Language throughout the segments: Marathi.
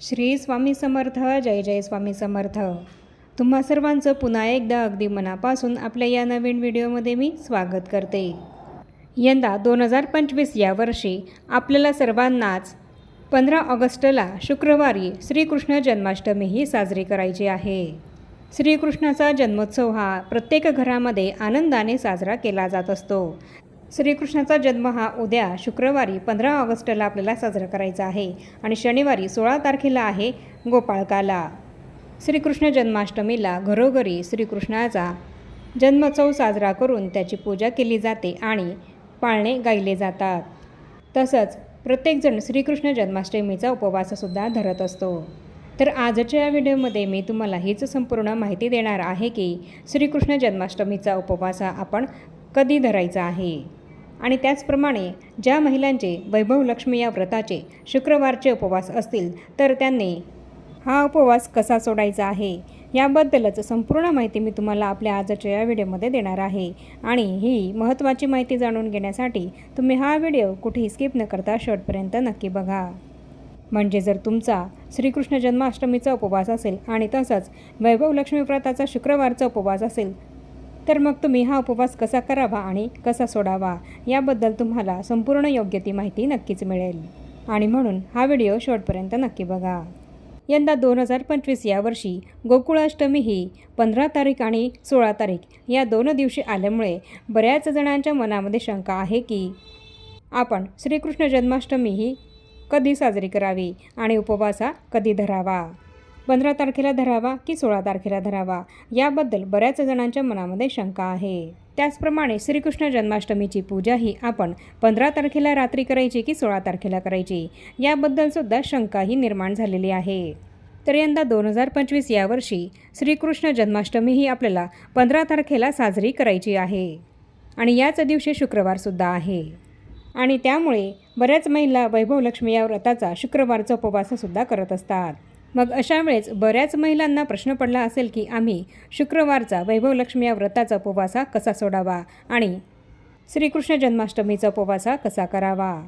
श्री स्वामी समर्थ जय जय स्वामी समर्थ. तुम्हा सर्वांचं पुन्हा एकदा अगदी मनापासून आपल्या या नवीन व्हिडिओमध्ये मी स्वागत करते. यंदा दोन हजार पंचवीस या वर्षी आपल्याला सर्वांनाच पंधरा ऑगस्टला शुक्रवारी श्रीकृष्ण जन्माष्टमी ही साजरी करायची आहे. श्रीकृष्णाचा जन्मोत्सव हा प्रत्येक घरामध्ये आनंदाने साजरा केला जात असतो. श्रीकृष्णाचा जन्म हा उद्या शुक्रवारी पंधरा ऑगस्टला आपल्याला साजरा करायचा आहे आणि शनिवारी सोळा तारखेला आहे गोपाळकाला. श्रीकृष्ण जन्माष्टमीला घरोघरी श्रीकृष्णाचा जन्मोत्सव साजरा करून त्याची पूजा केली जाते आणि पाळणे गायले जातात. तसंच प्रत्येकजण श्रीकृष्ण जन्माष्टमीचा उपवाससुद्धा धरत असतो. तर आजच्या या व्हिडिओमध्ये मी तुम्हाला हीच संपूर्ण माहिती देणार आहे की श्रीकृष्ण जन्माष्टमीचा उपवास आपण कधी धरायचा आहे? आणि त्याचप्रमाणे ज्या महिलांचे वैभव लक्ष्मी या व्रताचे शुक्रवारचे उपवास असतील तर त्यांनी हा उपवास कसा सोडायचा आहे? याबद्दलच संपूर्ण माहिती मी तुम्हाला आपल्या आजच्या या व्हिडिओमध्ये देणार आहे. आणि ही महत्त्वाची माहिती जाणून घेण्यासाठी तुम्ही हा व्हिडिओ कुठेही स्किप न करता शेवटपर्यंत नक्की बघा. म्हणजे जर तुमचा श्रीकृष्ण जन्माष्टमीचा उपवास असेल आणि तसंच वैभव लक्ष्मी व्रताचा शुक्रवारचा उपवास असेल तर मग तुम्ही हा उपवास कसा करावा आणि कसा सोडावा याबद्दल तुम्हाला संपूर्ण योग्य ती माहिती नक्कीच मिळेल. आणि म्हणून हा व्हिडिओ शेवटपर्यंत नक्की बघा. यंदा दोन हजार पंचवीस या वर्षी गोकुळाष्टमी ही पंधरा तारीख आणि सोळा तारीख या दोन दिवशी आल्यामुळे बऱ्याच जणांच्या मनामध्ये शंका आहे की आपण श्रीकृष्ण जन्माष्टमी ही कधी साजरी करावी आणि उपवासा कधी धरावा? पंधरा तारखेला धरावा की सोळा तारखेला धरावा? याबद्दल बऱ्याच जणांच्या मनामध्ये शंका आहे. त्याचप्रमाणे श्रीकृष्ण जन्माष्टमीची पूजा ही आपण पंधरा तारखेला रात्री करायची की सोळा तारखेला करायची? याबद्दल सुद्धा शंकाही निर्माण झालेली आहे. तर यंदा दोन हजार पंचवीस यावर्षी श्रीकृष्ण जन्माष्टमी ही आपल्याला पंधरा तारखेला साजरी करायची आहे. आणि याच दिवशी शुक्रवारसुद्धा आहे. आणि त्यामुळे बऱ्याच महिला वैभव लक्ष्मी या व्रताचा शुक्रवारचा उपवाससुद्धा करत असतात. मग अशा वेळेस बऱ्याच महिलांना प्रश्न पडला असेल की आम्ही शुक्रवारचा वैभवलक्ष्मी या व्रताचा उपवासा कसा सोडावा आणि श्रीकृष्ण जन्माष्टमीचा उपवासा कसा करावा?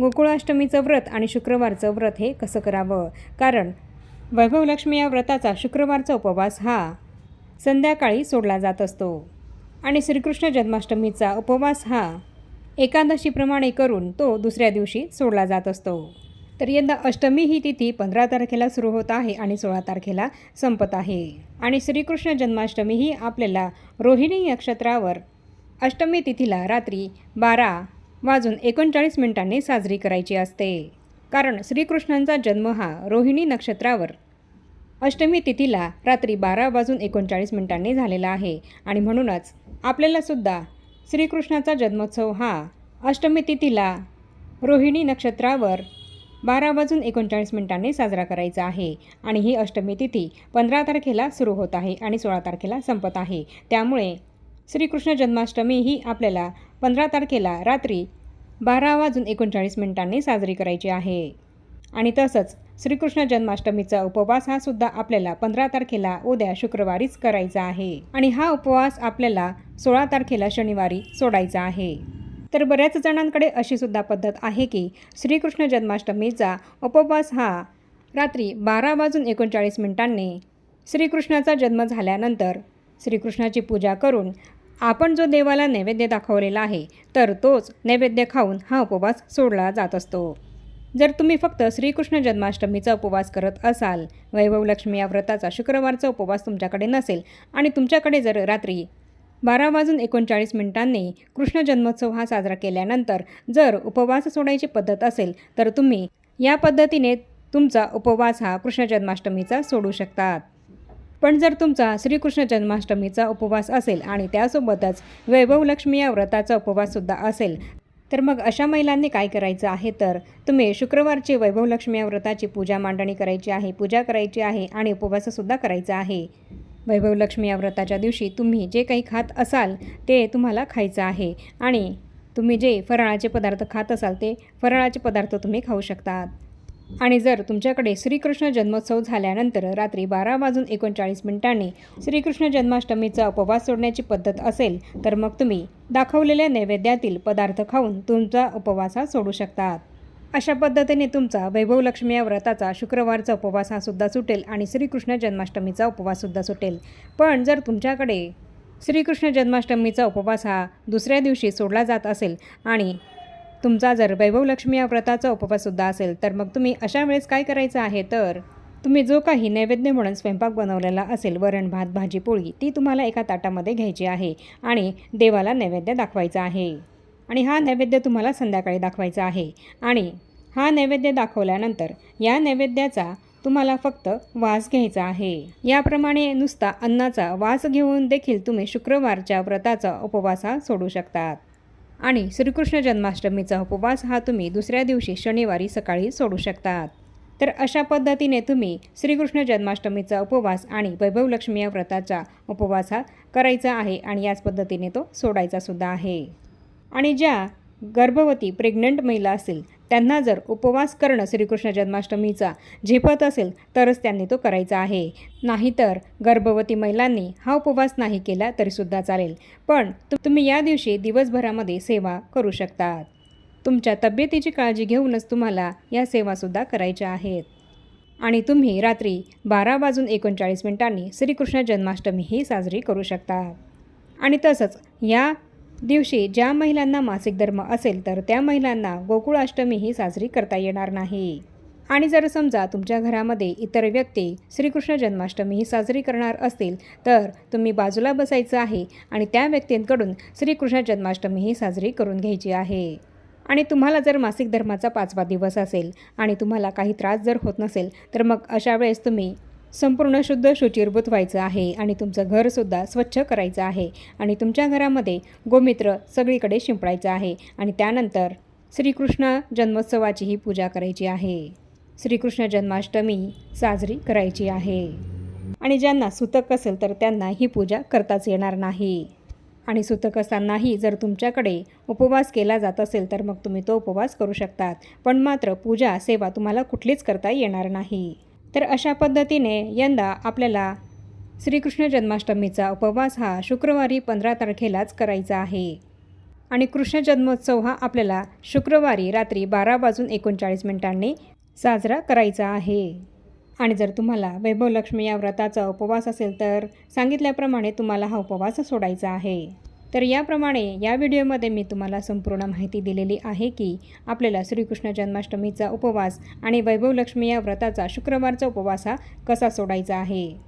गोकुळाष्टमीचं व्रत आणि शुक्रवारचं व्रत हे कसं करावं? कारण वैभव लक्ष्मी या व्रताचा शुक्रवारचा उपवास हा संध्याकाळी सोडला जात असतो. आणि श्रीकृष्ण जन्माष्टमीचा उपवास हा एकादशीप्रमाणे करून तो दुसऱ्या दिवशी सोडला जात असतो. तर यंदा अष्टमी ही तिथी पंधरा तारखेला सुरू होत आहे आणि सोळा तारखेला संपत आहे. आणि श्रीकृष्ण जन्माष्टमी ही आपल्याला रोहिणी नक्षत्रावर अष्टमी तिथीला रात्री बारा वाजून एकोणचाळीस मिनिटांनी साजरी करायची असते. कारण श्रीकृष्णांचा जन्म हा रोहिणी नक्षत्रावर अष्टमी तिथीला रात्री बारा वाजून एकोणचाळीस मिनिटांनी झालेला आहे. आणि म्हणूनच आपल्यालासुद्धा श्रीकृष्णाचा जन्मोत्सव हा अष्टमी तिथीला रोहिणी नक्षत्रावर बारा वाजून एकोणचाळीस मिनिटांनी साजरा करायचा आहे. आणि ही अष्टमी तिथी पंधरा तारखेला सुरू होत आहे आणि सोळा तारखेला संपत आहे. त्यामुळे श्रीकृष्ण जन्माष्टमी ही आपल्याला पंधरा तारखेला रात्री बारा वाजून एकोणचाळीस मिनिटांनी साजरी करायची आहे. आणि तसंच श्रीकृष्ण जन्माष्टमीचा उपवास हा सुद्धा आपल्याला पंधरा तारखेला उद्या शुक्रवारीच करायचा आहे. आणि हा उपवास आपल्याला सोळा तारखेला शनिवारी सोडायचा आहे. तर बऱ्याच जणांकडे अशी सुद्धा पद्धत आहे की श्रीकृष्ण जन्माष्टमीचा उपवास हा रात्री बारा वाजून एकोणचाळीस मिनिटांनी श्रीकृष्णाचा जन्म झाल्यानंतर श्रीकृष्णाची पूजा करून आपण जो देवाला नैवेद्य दाखवलेला आहे तर तोच नैवेद्य खाऊन हा उपवास सोडला जात असतो. जर तुम्ही फक्त श्रीकृष्ण जन्माष्टमीचा उपवास करत असाल वैभव लक्ष्मी या व्रताचा शुक्रवारचा उपवास तुमच्याकडे नसेल आणि तुमच्याकडे जर रात्री बारा वाजून एकोणचाळीस मिनिटांनी कृष्ण जन्मोत्सव हा साजरा केल्यानंतर जर उपवास सोडायची पद्धत असेल तर तुम्ही या पद्धतीने तुमचा उपवास हा कृष्ण जन्माष्टमीचा सोडू शकतात. पण जर तुमचा श्रीकृष्ण जन्माष्टमीचा उपवास असेल आणि त्यासोबतच वैभव लक्ष्मी या व्रताचा उपवाससुद्धा असेल तर मग अशा महिलांनी काय करायचं आहे? तर तुम्ही शुक्रवारची वैभव लक्ष्मी या व्रताची पूजा मांडणी करायची आहे पूजा करायची आहे आणि उपवाससुद्धा करायचा आहे. वैभव लक्ष्मी या व्रताच्या दिवशी तुम्ही जे काही खात असाल ते तुम्हाला खायचं आहे. आणि तुम्ही जे फराळाचे पदार्थ खात असाल ते फराळाचे पदार्थ तुम्ही खाऊ शकतात. आणि जर तुमच्याकडे श्रीकृष्ण जन्मोत्सव झाल्यानंतर रात्री बारा वाजून एकोणचाळीस मिनिटांनी श्रीकृष्ण जन्माष्टमीचा उपवास सोडण्याची पद्धत असेल तर मग तुम्ही दाखवलेल्या नैवेद्यातील पदार्थ खाऊन तुमचा उपवास हा सोडू शकतात. अशा पद्धतीने तुमचा वैभवलक्ष्मी या व्रताचा शुक्रवारचा उपवास हा सुद्धा सुटेल आणि श्रीकृष्ण जन्माष्टमीचा उपवाससुद्धा सुटेल. पण जर तुमच्याकडे श्रीकृष्ण जन्माष्टमीचा उपवास हा दुसऱ्या दिवशी सोडला जात असेल आणि तुमचा जर वैभवलक्ष्मी या व्रताचा उपवाससुद्धा असेल तर मग तुम्ही अशा वेळेस काय करायचं आहे? तर तुम्ही जो काही नैवेद्य म्हणून स्वयंपाक बनवलेला असेल वरण भात भाजी पोळी ती तुम्हाला एका ताटामध्ये घ्यायची आहे आणि देवाला नैवेद्य दाखवायचं आहे. आणि हा नैवेद्य तुम्हाला संध्याकाळी दाखवायचा आहे. आणि हा नैवेद्य दाखवल्यानंतर या नैवेद्याचा तुम्हाला फक्त वास घ्यायचा आहे. याप्रमाणे नुसता अन्नाचा वास घेऊन देखील तुम्ही शुक्रवारच्या व्रताचा उपवास हा सोडू शकतात. आणि श्रीकृष्ण जन्माष्टमीचा उपवास हा तुम्ही दुसऱ्या दिवशी शनिवारी सकाळी सोडू शकतात. तर अशा पद्धतीने तुम्ही श्रीकृष्ण जन्माष्टमीचा उपवास आणि वैभवलक्ष्मी या व्रताचा उपवास हा करायचा आहे आणि याच पद्धतीने तो सोडायचा सुद्धा आहे. आणि ज्या गर्भवती प्रेग्नंट महिला असतील त्यांना जर उपवास करणं श्रीकृष्ण जन्माष्टमीचा झेपत असेल तरच त्यांनी तो करायचा आहे. नाहीतर गर्भवती महिलांनी हा उपवास नाही केला तरीसुद्धा चालेल. पण तु- तुम्ही या दिवशी दिवसभरामध्ये सेवा करू शकतात. तुमच्या तब्येतीची काळजी घेऊनच तुम्हाला या सेवासुद्धा करायच्या आहेत. आणि तुम्ही रात्री बारा वाजून एकोणचाळीस मिनिटांनी श्रीकृष्ण जन्माष्टमी ही साजरी करू शकता. आणि तसंच या दिवशी ज्या महिलांना मासिक धर्म असेल तर त्या महिलांना गोकुळाष्टमी ही साजरी करता येणार नाही. आणि जर समजा तुमच्या घरामध्ये इतर व्यक्ती श्रीकृष्ण जन्माष्टमी ही साजरी करणार असतील तर तुम्ही बाजूला बसायचं आहे आणि त्या व्यक्तींकडून श्रीकृष्ण जन्माष्टमी ही साजरी करून घ्यायची आहे. आणि तुम्हाला जर मासिक धर्माचा पाचवा दिवस असेल आणि तुम्हाला काही त्रास जर होत नसेल तर मग अशा वेळेस तुम्ही संपूर्ण शुद्ध शुचिर्भूत व्हायचं आहे आणि तुमचं घरसुद्धा स्वच्छ करायचं आहे आणि तुमच्या घरामध्ये गोमित्र सगळीकडे शिंपडायचं आहे आणि त्यानंतर श्रीकृष्ण जन्मोत्सवाची ही पूजा करायची आहे. श्रीकृष्ण जन्माष्टमी साजरी करायची आहे. आणि ज्यांना सुतक असेल तर त्यांना ही पूजा करताच येणार नाही. आणि सुतक असतानाही जर तुमच्याकडे उपवास केला जात असेल तर मग तुम्ही तो उपवास करू शकतात. पण मात्र पूजा सेवा तुम्हाला कुठलीच करता येणार नाही. तर अशा पद्धतीने यंदा आपल्याला श्रीकृष्ण जन्माष्टमीचा उपवास हा शुक्रवारी पंधरा तारखेलाच करायचा आहे. आणि कृष्ण जन्मोत्सव हा आपल्याला शुक्रवारी रात्री बारा वाजून एकोणचाळीस मिनिटांनी साजरा करायचा आहे. आणि जर तुम्हाला वैभवलक्ष्मी या व्रताचा उपवास असेल तर सांगितल्याप्रमाणे तुम्हाला हा उपवास सोडायचा आहे. तर याप्रमाणे या व्हिडिओमध्ये मी तुम्हाला संपूर्ण माहिती दिलेली आहे की आपल्याला श्रीकृष्ण जन्माष्टमीचा उपवास आणि वैभवलक्ष्मी या व्रताचा शुक्रवारचा उपवास हा कसा सोडायचा आहे.